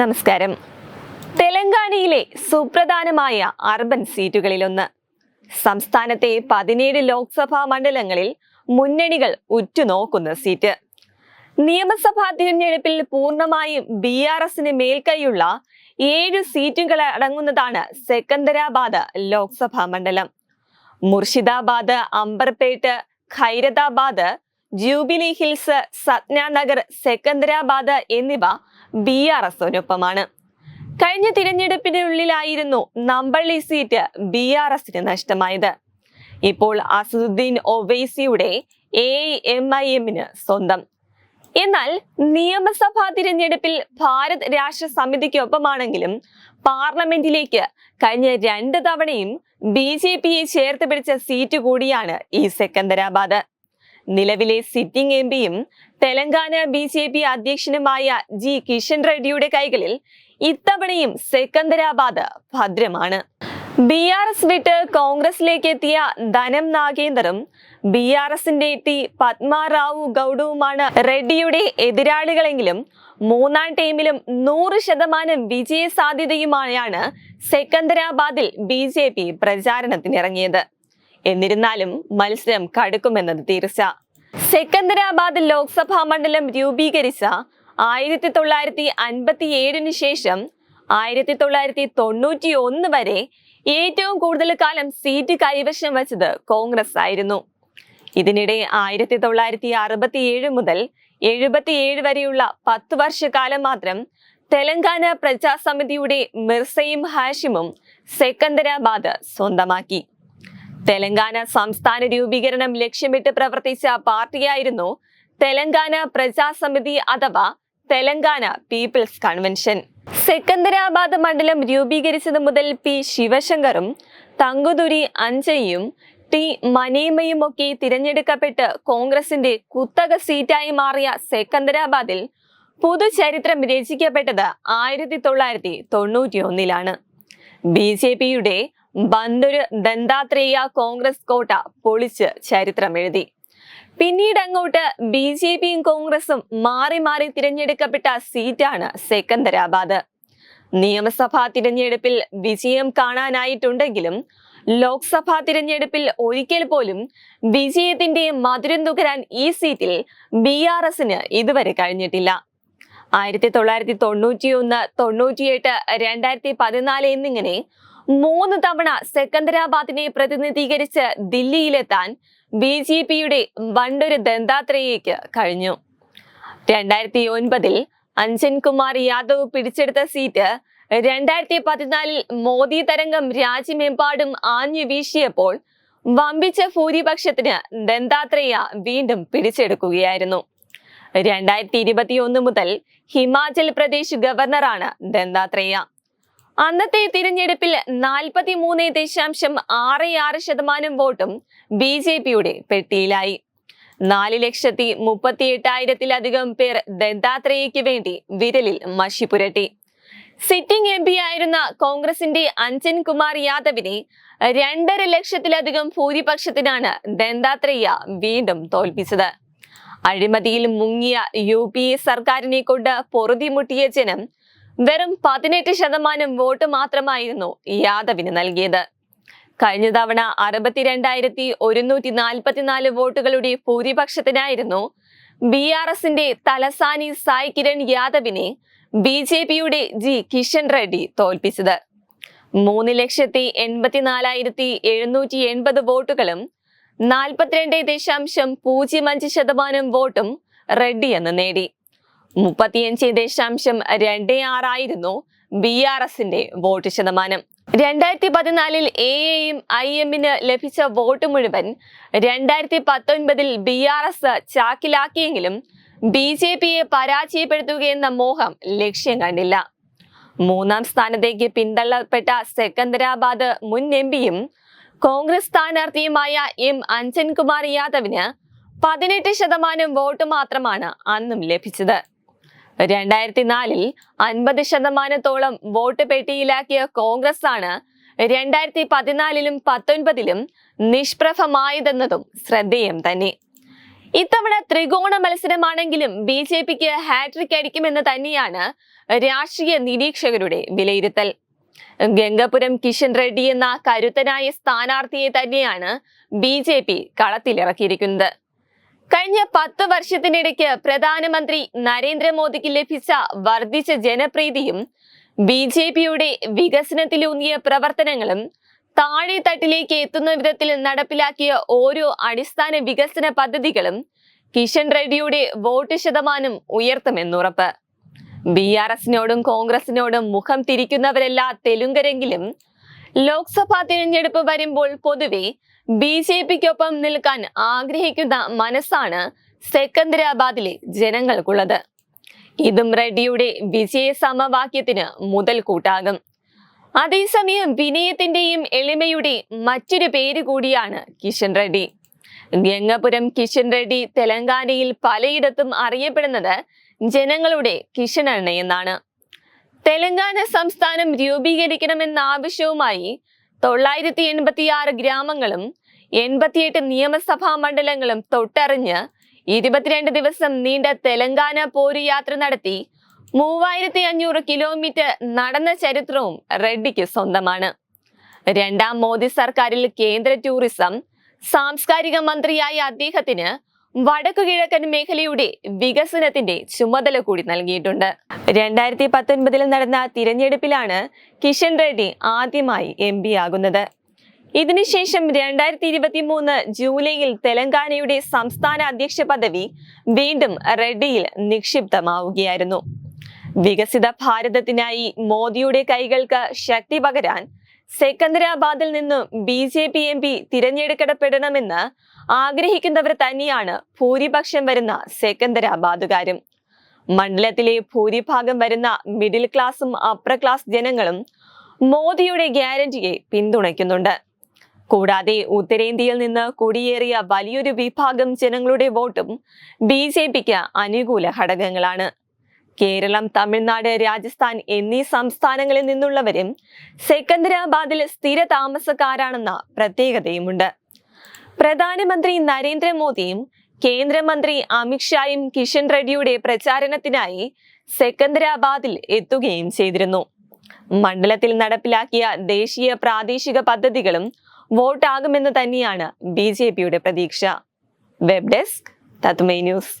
നമസ്കാരം. തെലങ്കാനയിലെ സുപ്രധാനമായ അർബൻ സീറ്റുകളിലൊന്ന്. സംസ്ഥാനത്തെ പതിനേഴ് ലോക്സഭാ മണ്ഡലങ്ങളിൽ മുന്നണികൾ ഉറ്റുനോക്കുന്ന സീറ്റ്. നിയമസഭാ തിരഞ്ഞെടുപ്പിൽ പൂർണമായും ബി ആർ എസിന് മേൽക്കൈയുള്ള ഏഴ് സീറ്റുകൾ അടങ്ങുന്നതാണ് സെക്കന്ദരാബാദ് ലോക്സഭാ മണ്ഡലം. മുർഷിദാബാദ് അംബർപേട്ട് ഖൈരതാബാദ് ജൂബിലി ഹിൽസ് സത്നാനഗർ സെക്കന്ദരാബാദ് എന്നിവ ബി ആർ എസിനൊപ്പമാണ് കഴിഞ്ഞ തിരഞ്ഞെടുപ്പിനുള്ളിലായിരുന്നു നമ്പള്ളി സീറ്റ് ബി ആർ എസിന് നഷ്ടമായത്. ഇപ്പോൾ അസദുദ്ദീൻ ഒവൈസിയുടെ എ എം ഐ എമ്മിന് സ്വന്തം. എന്നാൽ നിയമസഭാ തിരഞ്ഞെടുപ്പിൽ ഭാരത് രാഷ്ട്ര സമിതിക്കൊപ്പമാണെങ്കിലും പാർലമെന്റിലേക്ക് കഴിഞ്ഞ രണ്ട് തവണയും ബി ജെ പിയെ ചേർത്ത് പിടിച്ച സീറ്റ് കൂടിയാണ് ഈ സെക്കന്ദരാബാദ്. നിലവിലെ സിറ്റിംഗ് എം പിയും തെലങ്കാന ബി ജെ പി അധ്യക്ഷനുമായ ജി കിഷൻ റെഡ്ഡിയുടെ കൈകളിൽ ഇത്തവണയും സെക്കന്ദരാബാദ് ഭദ്രമാണ്. ബി ആർ എസ് വിട്ട് കോൺഗ്രസിലേക്ക് എത്തിയ ധനം നാഗേന്ദറും ബി ആർ എസിന്റെ ടി പത്മാറാവു ഗൌഡുവുമാണ് റെഡ്ഡിയുടെ എതിരാളികളെങ്കിലും മൂന്നാം ടീമിലും നൂറ് ശതമാനം വിജയ സാധ്യതയുമായാണ് സെക്കന്ദരാബാദിൽ ബി ജെ പി പ്രചാരണത്തിനിറങ്ങിയത്. എന്നിരുന്നാലും മത്സരം കടുക്കുമെന്നത് തീർച്ച. സെക്കന്ദരാബാദ് ലോക്സഭാ മണ്ഡലം രൂപീകരിച്ച ആയിരത്തി തൊള്ളായിരത്തി അൻപത്തി ഏഴിന് ശേഷം ആയിരത്തി തൊള്ളായിരത്തി തൊണ്ണൂറ്റി ഒന്ന് വരെ ഏറ്റവും കൂടുതൽ കാലം സീറ്റ് കൈവശം വച്ചത് കോൺഗ്രസ് ആയിരുന്നു. ഇതിനിടെ ആയിരത്തി തൊള്ളായിരത്തി അറുപത്തി ഏഴ് മുതൽ എഴുപത്തിയേഴ് വരെയുള്ള പത്ത് വർഷക്കാലം മാത്രം തെലങ്കാന പ്രജാസമിതിയുടെ മിർസയും ഹാഷിമും സെക്കന്ദരാബാദ് സ്വന്തമാക്കി. തെലങ്കാന സംസ്ഥാന രൂപീകരണം ലക്ഷ്യമിട്ട് പ്രവർത്തിച്ച പാർട്ടിയായിരുന്നു തെലങ്കാന പ്രജാസമിതി അഥവാ തെലങ്കാന പീപ്പിൾസ് കൺവെൻഷൻ. സെക്കന്ദരാബാദ് മണ്ഡലം രൂപീകരിച്ചത് മുതൽ പി ശിവശങ്കറും തങ്കുതുരി അഞ്ചയും ടി മനീമയും ഒക്കെ തിരഞ്ഞെടുക്കപ്പെട്ട് കോൺഗ്രസിന്റെ കുത്തക സീറ്റായി മാറിയ സെക്കന്ദരാബാദിൽ പുതുചരിത്രം രചിക്കപ്പെട്ടത് ആയിരത്തി തൊള്ളായിരത്തി തൊണ്ണൂറ്റി ഒന്നിലാണ് ബി ജെ പിയുടെ ബന്ദുര് ദന്താത്രേയ കോൺഗ്രസ് കോട്ട പൊളിച്ച് ചരിത്രം എഴുതി പിന്നീട് അങ്ങോട്ട് ബി ജെ പിയും കോൺഗ്രസും മാറി മാറി തിരഞ്ഞെടുക്കപ്പെട്ട സീറ്റാണ് സെക്കന്ദരാബാദ്. നിയമസഭാ തിരഞ്ഞെടുപ്പിൽ വിജയം കാണാനായിട്ടുണ്ടെങ്കിലും ലോക്സഭാ തിരഞ്ഞെടുപ്പിൽ ഒരിക്കൽ പോലും വിജയത്തിന്റെ മധുരം നുകരാൻ ഈ സീറ്റിൽ ബി ആർ എസിന് ഇതുവരെ കഴിഞ്ഞിട്ടില്ല. ആയിരത്തി തൊള്ളായിരത്തി തൊണ്ണൂറ്റി ഒന്ന് തൊണ്ണൂറ്റിയെട്ട് രണ്ടായിരത്തി പതിനാല് എന്നിങ്ങനെ മൂന്ന് തവണ സെക്കന്ദരാബാദിനെ പ്രതിനിധീകരിച്ച് ദില്ലിയിലെത്താൻ ബി ജെ പിയുടെ വണ്ടൊരു ദന്താത്രേയയ്ക്ക് കഴിഞ്ഞു. രണ്ടായിരത്തി ഒൻപതിൽ അഞ്ജൻ കുമാർ യാദവ് പിടിച്ചെടുത്ത സീറ്റ് രണ്ടായിരത്തി പതിനാലിൽ മോദി തരംഗം രാജ്യമെമ്പാടും ആഞ്ഞു വീശിയപ്പോൾ വമ്പിച്ച ഭൂരിപക്ഷത്തിന് ദന്താത്രേയ വീണ്ടും പിടിച്ചെടുക്കുകയായിരുന്നു. രണ്ടായിരത്തി ഇരുപത്തിയൊന്ന് മുതൽ ഹിമാചൽ പ്രദേശ് ഗവർണറാണ് ദന്താത്രേയ. അന്നത്തെ തിരഞ്ഞെടുപ്പിൽ നാൽപ്പത്തി മൂന്ന് ദശാംശം ആറ് ആറ് ശതമാനം വോട്ടും ബി ജെ പിയുടെ പെട്ടിയിലായി. നാല് ലക്ഷത്തി മുപ്പത്തി എട്ടായിരത്തിലധികം പേർ ദത്താത്രേയയ്ക്ക് വേണ്ടി വിരലിൽ മഷി പുരട്ടി. സിറ്റിംഗ് എം പി ആയിരുന്ന കോൺഗ്രസിന്റെ അഞ്ജൻ കുമാർ യാദവിനെ രണ്ടര ലക്ഷത്തിലധികം ഭൂരിപക്ഷത്തിനാണ് ദന്താത്രേയ വീണ്ടും തോൽപ്പിച്ചത്. അഴിമതിയിൽ മുങ്ങിയ യു പി എ സർക്കാരിനെ കൊണ്ട് പൊറുതിമുട്ടിയ ജനം വെറും പതിനെട്ട് ശതമാനം വോട്ട് മാത്രമായിരുന്നു യാദവിന് നൽകിയത്. കഴിഞ്ഞ തവണ അറുപത്തിരണ്ടായിരത്തി ഒരുന്നൂറ്റി നാൽപ്പത്തിനാല് വോട്ടുകളുടെ ഭൂരിപക്ഷത്തിനായിരുന്നു ബി ആർ എസിന്റെ തലസാനി സായ് കിരൺ യാദവിനെ ബി ജെ പിയുടെ ജി കിഷൻ റെഡ്ഡി തോൽപ്പിച്ചത്. മൂന്ന് ലക്ഷത്തി എൺപത്തിനാലായിരത്തി എഴുന്നൂറ്റി എൺപത് വോട്ടുകളും നാൽപ്പത്തിരണ്ട് ദശാംശം പൂജ്യം അഞ്ച് ശതമാനം വോട്ടും റെഡ്ഡി എന്ന് നേടി. മുപ്പത്തിയഞ്ച് ദശാംശം രണ്ട് ആറായിരുന്നു ബി ആർ എസിന്റെ വോട്ട് ശതമാനം. രണ്ടായിരത്തി പതിനാലിൽ എ എയും ഐ എമ്മിന് ലഭിച്ച വോട്ട് മുഴുവൻ രണ്ടായിരത്തി പത്തൊൻപതിൽ ബി ആർ എസ് ചാക്കിലാക്കിയെങ്കിലും ബി ജെ പിയെ പരാജയപ്പെടുത്തുകയെന്ന മോഹം ലക്ഷ്യം കണ്ടില്ല. മൂന്നാം സ്ഥാനത്തേക്ക് പിന്തള്ളപ്പെട്ട സെക്കന്ദരാബാദ് മുൻ എം പിയും കോൺഗ്രസ് സ്ഥാനാർത്ഥിയുമായ എം അഞ്ജൻകുമാർ യാദവിന് പതിനെട്ട് ശതമാനം വോട്ട് മാത്രമാണ് അന്നും ലഭിച്ചത്. രണ്ടായിരത്തി നാലിൽ അൻപത് ശതമാനത്തോളം വോട്ട് പെട്ടിയിലാക്കിയ കോൺഗ്രസ് ആണ് രണ്ടായിരത്തി പതിനാലിലും പത്തൊൻപതിലും നിഷ്പ്രഭമായതെന്നതും ശ്രദ്ധേയം തന്നെ. ഇത്തവണ ത്രികോണ മത്സരമാണെങ്കിലും ബി ജെ പിക്ക് ഹാട്രിക് അടിക്കുമെന്ന് തന്നെയാണ് രാഷ്ട്രീയ നിരീക്ഷകരുടെ വിലയിരുത്തൽ. ഗംഗപുരം കിഷൻ റെഡ്ഡി എന്ന കരുത്തനായ സ്ഥാനാർത്ഥിയെ തന്നെയാണ് ബി ജെ പി കളത്തിലിറക്കിയിരിക്കുന്നത്. കഴിഞ്ഞ പത്ത് വർഷത്തിനിടയ്ക്ക് പ്രധാനമന്ത്രി നരേന്ദ്രമോദിക്ക് ലഭിച്ച വർദ്ധിച്ച ജനപ്രീതിയും ബി ജെ പിയുടെ വികസനത്തിലൂന്നിയ പ്രവർത്തനങ്ങളും താഴെ തട്ടിലേക്ക് എത്തുന്ന വിധത്തിൽ നടപ്പിലാക്കിയ ഓരോ അടിസ്ഥാന വികസന പദ്ധതികളും കിഷൻ റെഡ്ഡിയുടെ വോട്ട് ശതമാനം ഉയർത്തുമെന്നുറപ്പ് ബി ആർ എസിനോടും കോൺഗ്രസിനോടും മുഖം തിരിക്കുന്നവരെല്ലാ തെലുങ്കരെങ്കിലും ലോക്സഭാ തിരഞ്ഞെടുപ്പ് വരുമ്പോൾ പൊതുവെ ബി ജെ പിക്കൊപ്പം നിൽക്കാൻ ആഗ്രഹിക്കുന്ന മനസ്സാണ് സെക്കന്ദരാബാദിലെ ജനങ്ങൾക്കുള്ളത്. ഇതും റെഡ്ഡിയുടെ വിജയ സമവാക്യത്തിന് മുതൽക്കൂട്ടാകും. അതേസമയം വിനയത്തിന്റെയും എളിമയുടെ മറ്റൊരു പേര് കൂടിയാണ് കിഷൻ റെഡ്ഡി. ഗംഗപുരം കിഷൻ റെഡ്ഡി തെലങ്കാനയിൽ പലയിടത്തും അറിയപ്പെടുന്നത് ജനങ്ങളുടെ കിഷൻ എന്നാണ് തെലങ്കാന സംസ്ഥാനം രൂപീകരിക്കണമെന്ന ആവശ്യവുമായി തൊള്ളായിരത്തി എൺപത്തിയാറ് ഗ്രാമങ്ങളും എൺപത്തിയെട്ട് നിയമസഭാ മണ്ഡലങ്ങളും തൊട്ടറിഞ്ഞ് ഇരുപത്തിരണ്ട് ദിവസം നീണ്ട തെലങ്കാന പോരു യാത്ര നടത്തി മൂവായിരത്തി അഞ്ഞൂറ് കിലോമീറ്റർ നടന്ന ചരിത്രവും റെഡ്ഡിക്ക് സ്വന്തമാണ്. രണ്ടാം മോദി സർക്കാരിൽ കേന്ദ്ര ടൂറിസം സാംസ്കാരിക മന്ത്രിയായ അദ്ദേഹത്തിന് വടക്കു കിഴക്കൻ മേഖലയുടെ വികസനത്തിന്റെ ചുമതല കൂടി നൽകിയിട്ടുണ്ട്. രണ്ടായിരത്തി പത്തൊൻപതിൽ നടന്ന തിരഞ്ഞെടുപ്പിലാണ് കിഷൻ റെഡ്ഡി ആദ്യമായി എം പി ആകുന്നത്. ഇതിനുശേഷം രണ്ടായിരത്തി ഇരുപത്തി മൂന്ന് ജൂലൈയിൽ തെലങ്കാനയുടെ സംസ്ഥാന അധ്യക്ഷ പദവി വീണ്ടും റെഡ്ഡിയിൽ നിക്ഷിപ്തമാവുകയായിരുന്നു. വികസിത ഭാരതത്തിനായി മോദിയുടെ കൈകൾക്ക് ശക്തി പകരാൻ സെക്കന്ദരാബാദിൽ നിന്നും B J P M P തിരഞ്ഞെടുക്കപ്പെടണമെന്ന് ആഗ്രഹിക്കുന്നവർ തന്നെയാണ് ഭൂരിപക്ഷം വരുന്ന സെക്കന്ദരാബാദുകാരും. മണ്ഡലത്തിലെ ഭൂരിഭാഗം വരുന്ന മിഡിൽ ക്ലാസും അപ്പർ ക്ലാസ് ജനങ്ങളും മോദിയുടെ ഗ്യാരണ്ടിയെ പിന്തുണയ്ക്കുന്നുണ്ട്. കൂടാതെ ഉത്തരേന്ത്യയിൽ നിന്ന് കുടിയേറിയ വലിയൊരു വിഭാഗം ജനങ്ങളുടെ വോട്ടും ബി ജെ പിക്ക് അനുകൂല ഘടകങ്ങളാണ്. കേരളം തമിഴ്നാട് രാജസ്ഥാൻ എന്നീ സംസ്ഥാനങ്ങളിൽ നിന്നുള്ളവരും സെക്കന്ദരാബാദിൽ സ്ഥിര താമസക്കാരാണെന്ന പ്രത്യേകതയുമുണ്ട്. പ്രധാനമന്ത്രി നരേന്ദ്രമോദിയും കേന്ദ്രമന്ത്രി അമിത്ഷായും കിഷൻ റെഡ്ഡിയുടെ പ്രചാരണത്തിനായി സെക്കന്ദരാബാദിൽ എത്തുകയും ചെയ്തിരുന്നു. മണ്ഡലത്തിൽ നടപ്പിലാക്കിയ ദേശീയ പ്രാദേശിക പദ്ധതികളും വോട്ടാകുമെന്ന് തന്നെയാണ് ബി ജെ പിയുടെ പ്രതീക്ഷ. വെബ് ഡെസ്ക് തത്മൈ ന്യൂസ്.